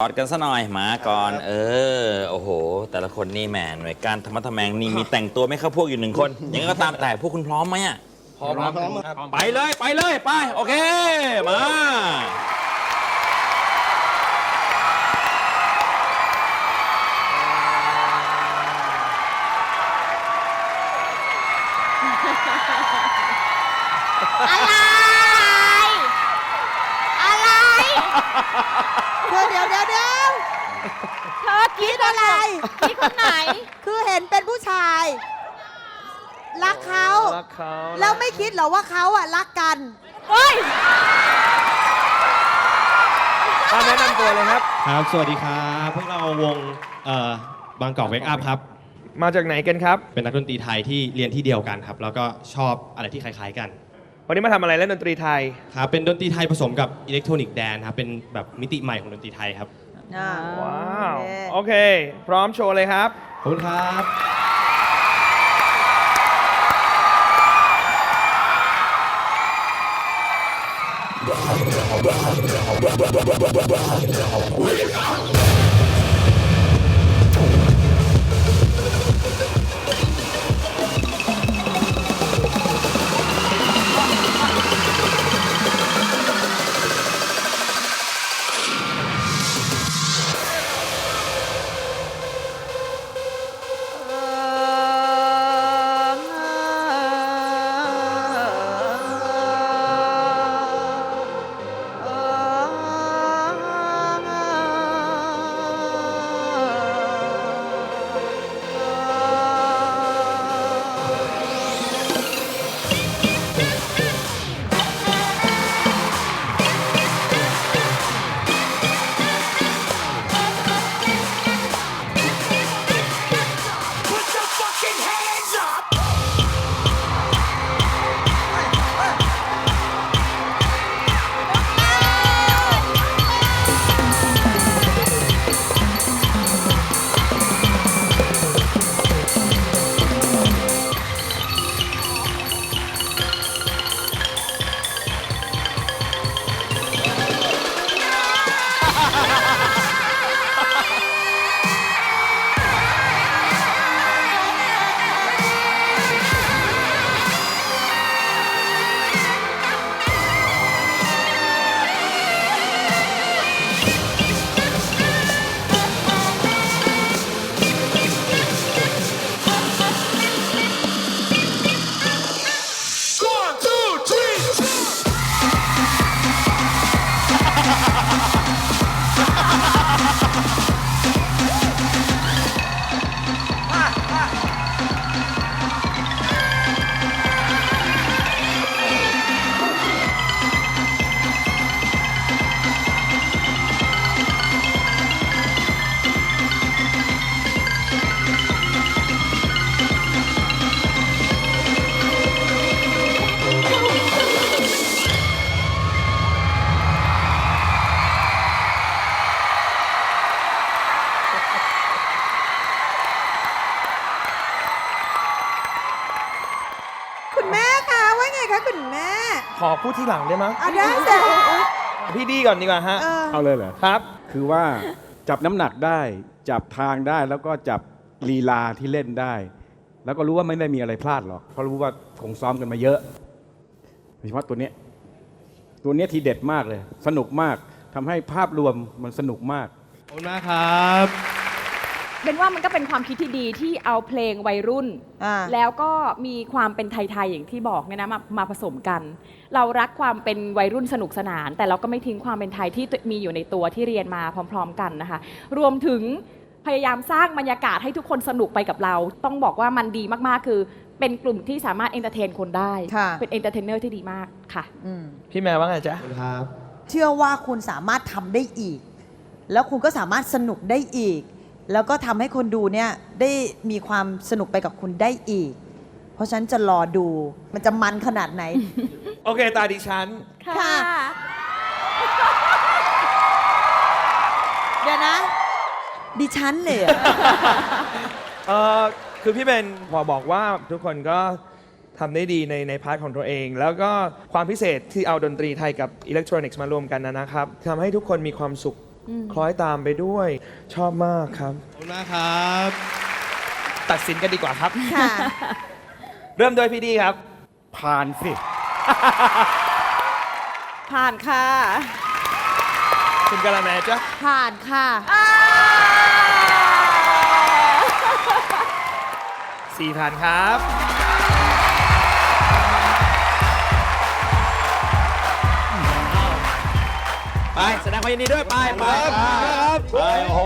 กอดกันซะหน่อยมาก่อน เออ โอ้โห แต่ละคนนี่แหมหน่วยการธรรมะทแมงนี่มีแต่งตัวไม่เข้าพวกอยู่หนึ่งคนยังไงก็ตามแต่พวกคุณพร้อมไหมอะพร้อมครับไปเลยไปเลยไป โอเค มา อะไรอะไร เดี๋ยวเดี๋ยวเดี๋ยวเดี๋ยวเธอคิดอะไร คิดคนไหน คือเห็นเป็นผู้ชาย รักเขารักเขาแล้วไม่คิดเหรอว่าเขาอะรักกัน โอ้ยอะแนะนำตัวเลยครับ ครับ สวัสดีครับพวกเราวงเอ่อบางกอกเวกอัพครับ มาจากไหนกันครับ เป็นนักดนตรีไทยที่เรียนที่เดียวกันครับ แล้วก็ชอบอะไรที่คล้าย ๆกัน วันนี้มาทำอะไรเล่นดนตรีไทย ครับเป็นดนตรีไทยผสมกับอิเล็กทรอนิกส์แดนครับเป็นแบบมิติใหม่ของดนตรีไทยครับว้าว โอเคโอเค พร้อมโชว์เลยครับ ขอบคุณครับคุ ม่ขอพูดที่หลังได้ไหมยอะได้สิ พี่ดีก่อนดีกว่าฮะ เออ เอาเลยเหรอ ครับ คือว่าจับน้ำหนักได้ จับทางได้ แล้วก็จับลีลาที่เล่นได้ แล้วก็รู้ว่าไม่ได้มีอะไรพลาดหรอก เพราะรู้ว่าคงซ้อมกันมาเยอะโดยเฉพาะตัวเนี้ย ตัวเนี้ยทีเด็ดมากเลย สนุกมากทำให้ภาพรวมมันสนุกมาก ขอบคุณมากครับ เป็นว่ามันก็เป็นความคิดที่ดีที่เอาเพลงวัยรุ่น อ่า แล้วก็มีความเป็นไทย ๆ อย่างที่บอกเนี่ยนะมามาผสมกัน เรารักความเป็นวัยรุ่นสนุกสนาน แต่เราก็ไม่ทิ้งความเป็นไทยที่มีอยู่ในตัวที่เรียนมาพร้อม ๆ กันนะคะ รวมถึงพยายามสร้างบรรยากาศให้ทุกคนสนุกไปกับเรา ต้องบอกว่ามันดีมากๆ คือเป็นกลุ่มที่สามารถเอนเตอร์เทนคนได้ ค่ะ เป็นเอนเตอร์เทนเนอร์ที่ดีมากค่ะ อืม พี่แม่ว่าไงจ๊ะขอบคุณครับ เชื่อว่าคุณสามารถทำได้อีก แล้วคุณก็สามารถสนุกได้อีก แล้วก็ทำให้คนดูเนี่ยได้มีความสนุกไปกับคุณได้อีก เพราะฉะนันจะรอดูมันจะมันขนาดไหน โอเค ตาดิฉัน ค่ะ เดี๋ยวนะ ดิฉันเลยเหรอ เออคือพี่เบนพอบอกว่าทุกคนก็ทำได้ดีในในพาร์ทของตัวเอง แล้วก็ความพิเศษที่เอาดนตรีไทยกับอิเล็กทรอนิกส์มารวมกันนะนะครับทำให้ทุกคนมีความสุข คล้อยตามไปด้วย ชอบมากครับ ขอบคุณมากครับ ตัดสินกันดีกว่าครับ ค่ะ เริ่มโดยพี่ดีครับ ผ่านสิ ผ่านค่ะ คุณกะละแมจ้ะผ่านค่ะ สี่ผ่านครับ ไปแสดงความยินดีด้วยไปไปไปโอ้โห